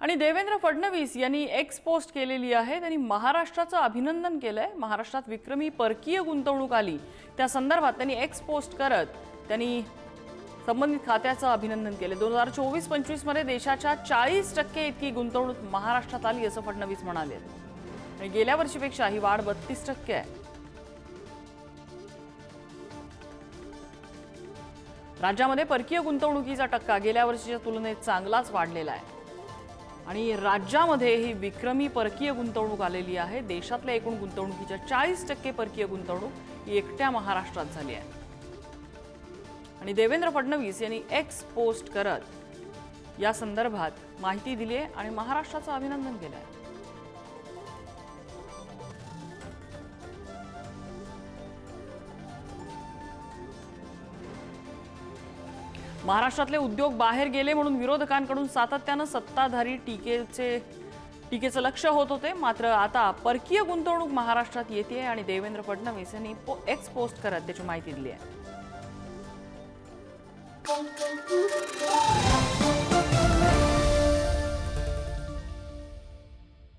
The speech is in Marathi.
आणि देवेंद्र फडणवीस यांनी एक्स पोस्ट केलेली आहे. त्यांनी महाराष्ट्राचं अभिनंदन केलं आहे महाराष्ट्रात विक्रमी परकीय गुंतवणूक आली. त्या संदर्भात त्यांनी एक्स पोस्ट करत त्यांनी संबंधित खात्याचं अभिनंदन केले. दोन हजार चोवीस पंचवीसमध्ये देशाच्या चाळीस टक्के इतकी गुंतवणूक महाराष्ट्रात आली असं फडणवीस म्हणाले. आणि गेल्या वर्षीपेक्षा ही वाढ बत्तीस टक्के आहे. राज्यामध्ये परकीय गुंतवणुकीचा टक्का गेल्या वर्षीच्या तुलनेत चांगलाच वाढलेला आहे. आणि राज्यामध्ये ही विक्रमी परकीय गुंतवणूक आलेली आहे. देशातल्या एकूण गुंतवणुकीच्या चाळीस टक्के परकीय गुंतवणूक ही एकट्या महाराष्ट्रात झाली आहे. आणि देवेंद्र फडणवीस यांनी एक्स पोस्ट करत या संदर्भात माहिती दिली आहे आणि महाराष्ट्राचं अभिनंदन केलं आहे. महाराष्ट्रातले उद्योग बाहेर गेले म्हणून विरोधकांकडून सातत्यानं सत्ताधारी टीकेचे टीकेचं लक्ष होत होते. मात्र आता परकीय गुंतवणूक महाराष्ट्रात येते आणि देवेंद्र फडणवीस यांनी पो- एक्स पोस्ट करत त्याची माहिती दिली आहे.